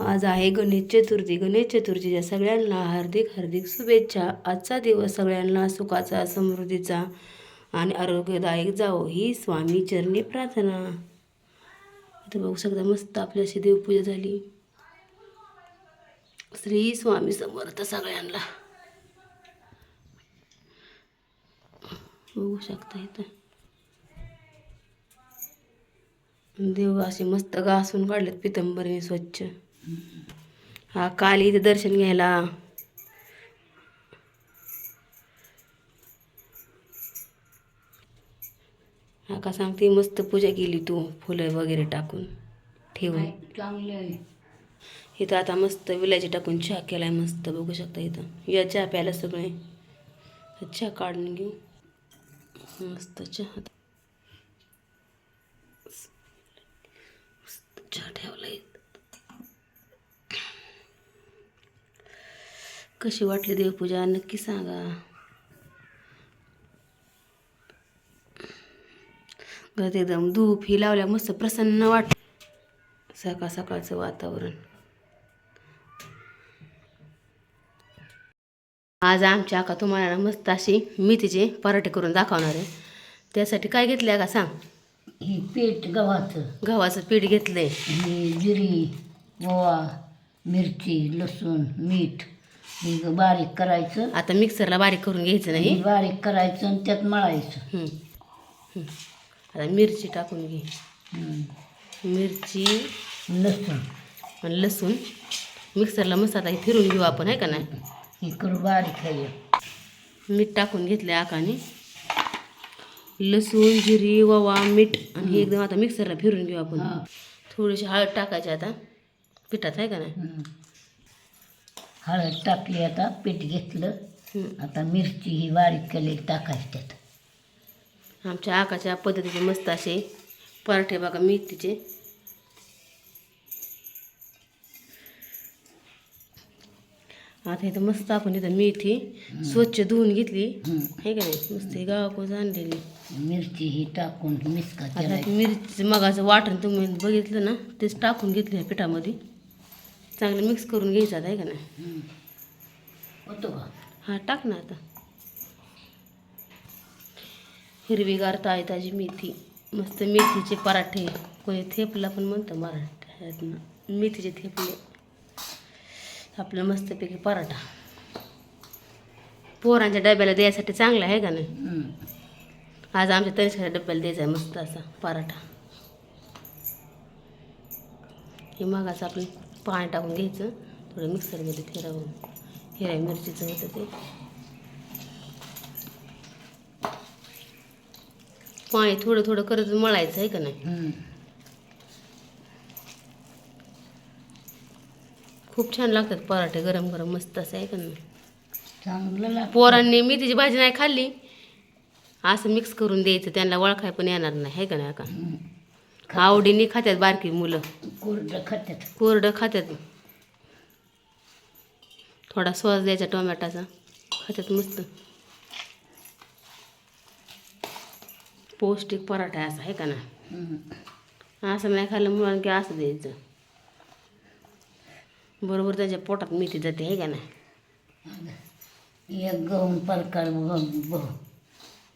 आज आहे गणेश चतुर्थी. गणेश चतुर्थीच्या सगळ्यांना हार्दिक हार्दिक शुभेच्छा. आजचा दिवस सगळ्यांना सुखाचा समृद्धीचा आणि आरोग्यदायक जावो. ही स्वामी चरणी प्रार्थना. आता बघू शकता मस्त आपली अशी देवपूजा झाली. श्री स्वामी समर्थ सगळ्यांना. बघू शकता इथं. देव असे मस्त घासून काढलेत पितंबरीने स्वच्छ. हा काल इथे दर्शन घ्यायला. हा का सांगते मस्त पूजा केली तू फुलं वगैरे टाकून ठेवून. चांगले आहे. इथं आता मस्त विलायची टाकून चहा केलाय मस्त बघू शकता इथं. या चहा प्यायला सगळे. चहा काढून घेऊ. मस्त चहा. मस्त चहा ठेवलाय कशी वाटली देवपूजा? नक्की सांगा. घरात एकदम धूप ही लावल्या मस्त प्रसन्न वाट सकाळ सकाळचं वातावरण. आज आमच्या आका तुम्हाला मस्त अशी मेथीचे पराठे करून दाखवणार आहे. त्यासाठी काय घेतलं का सांग? हे पीठ गव्हाचं. गव्हाचं पीठ घेतलंय. जिरी ओवा मिरची लसूण मीठ. हे ग- बारीक करायचं. आता मिक्सरला बारीक करून घ्यायचं नाही. हे बारीक करायचं आणि त्यात मळायचं. हं. हं. आता मिरची टाकून घे. हं. मिरची लसूण. आणि लसूण. मिक्सरला हे फिरून घेऊ आपण आहे का नाही? हे करून बारीक आहे. मीठ टाकून घेतलं आकाने. लसूण जिरी ओवा मीठ आणि हे एकदम आता मिक्सरला फिरून घेऊ आपण. हा. थोडीशी हळद टाकायची आता. पिठात आहे का नाही? हं. हळद टाकली आता पीठ घेतलं. आता मिरची ही बारीक केलेली टाकायची त्यात. आमच्या आकाच्या पद्धतीचे मस्त असे पराठे बघा मेथीचे. आता इथं मस्त आपण इथं मेथी स्वच्छ धुवून घेतली. हं. आहे का नाही? मस्त गावाकडून आणलेली मिरची ही टाकून मिरची मगाचं वाटण तुम्ही बघितलं ना तेच टाकून घेतलं पिठामध्ये. चांगलं मिक्स करून घ्यायचं आता आहे का नाही? हं. होतो का? हा टाक ना आता. हिरवीगार ताजी ताजी मेथी. मस्त मेथीचे पराठे. कोणी थेपला पण म्हणतं मराठ्यातनं. मेथीचे थेपले. आपलं मस्तपैकी पराठा. पोरांच्या डब्याला द्यायसाठी चांगला आहे का नाही. आज आमच्या तनिष्काच्या डब्याला द्यायचा आहे मस्त असा पराठा. हे मगाचं आपण पाणी टाकून घ्यायचं. थोडं मिक्सरमध्ये फिरवून हिरव्या मिरचीचं होतं ते. पाणी थोडं थोडं करत मळायचं आहे का नाही. खूप छान लागतात पराठे गरम गरम मस्त असं आहे का नाही? पोरांनी मेथीची भाजी नाही खाल्ली. असं मिक्स करून द्यायचं त्यांना ओळखाय पण येणार नाही आहे का नाही का. आवडीने खात्यात बारकी मुलं. कोरडं खात्यात कोरडं खात्यात थोडा सॉस द्यायचा टोमॅटोचा. खात्यात मस्त. पौष्टिक पराठा असा आहे का ना हं. असं नाही खाल्लं मुलांना की असं द्यायचं. बरोबर त्याच्या पोटात मेथी जाते आहे का ना एक गहून परकार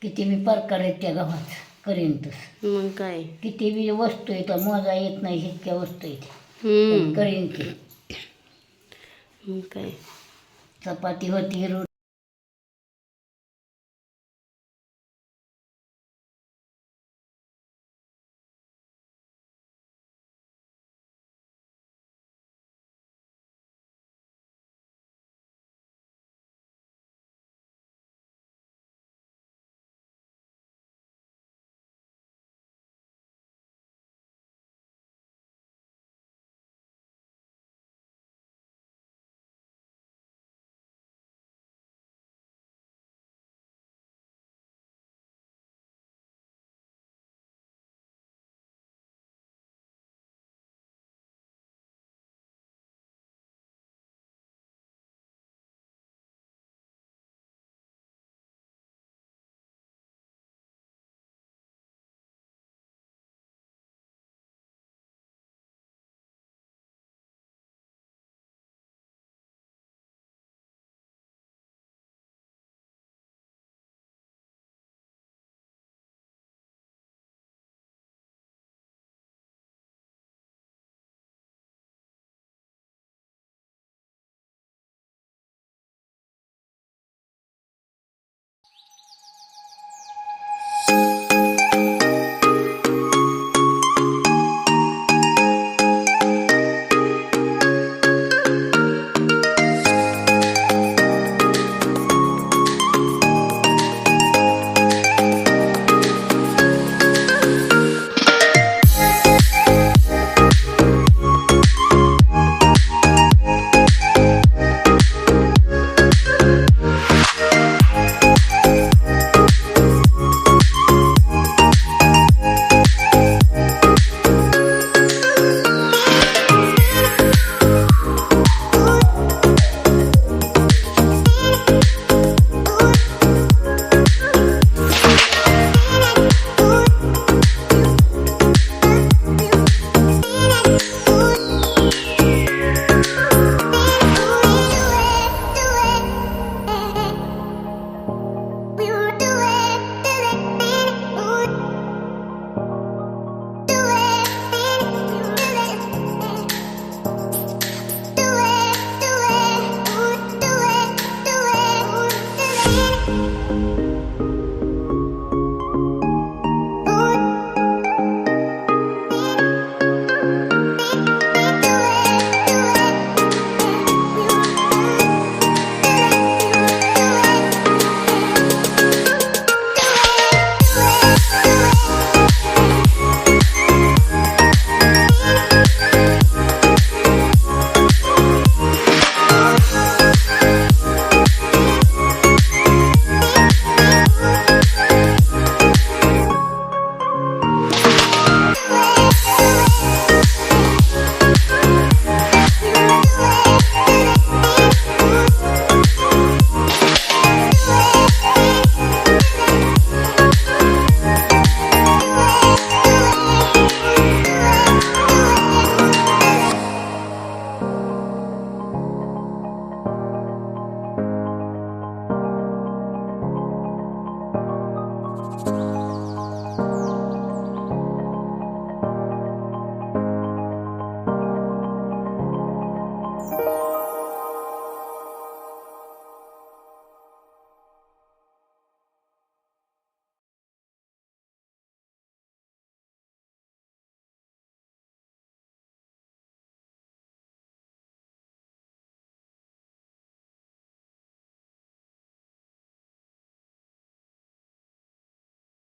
किती बी प्रकार आहेत त्या गव्हात. करीन तस मग काय? किती बी वस्तू येतात मोजा येत नाही इतक्या वस्तू येते. करीन की. मग काय? चपाती होती रोटी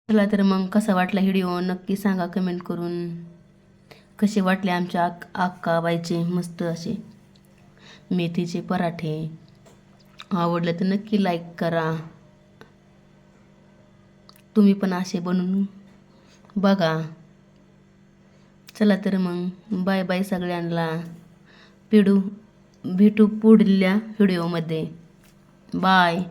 चला तर मग कसा वाटला व्हिडिओ नक्की सांगा कमेंट करून. कसे वाटले आमच्या आक आक्काबाईचे मस्त असे मेथीचे पराठे? आवडलं तर नक्की लाईक करा. तुम्ही पण असे बनवून बघा. चला तर मग बाय बाय सगळ्यांना. पिडू भेटू पुढल्या व्हिडिओमध्ये. बाय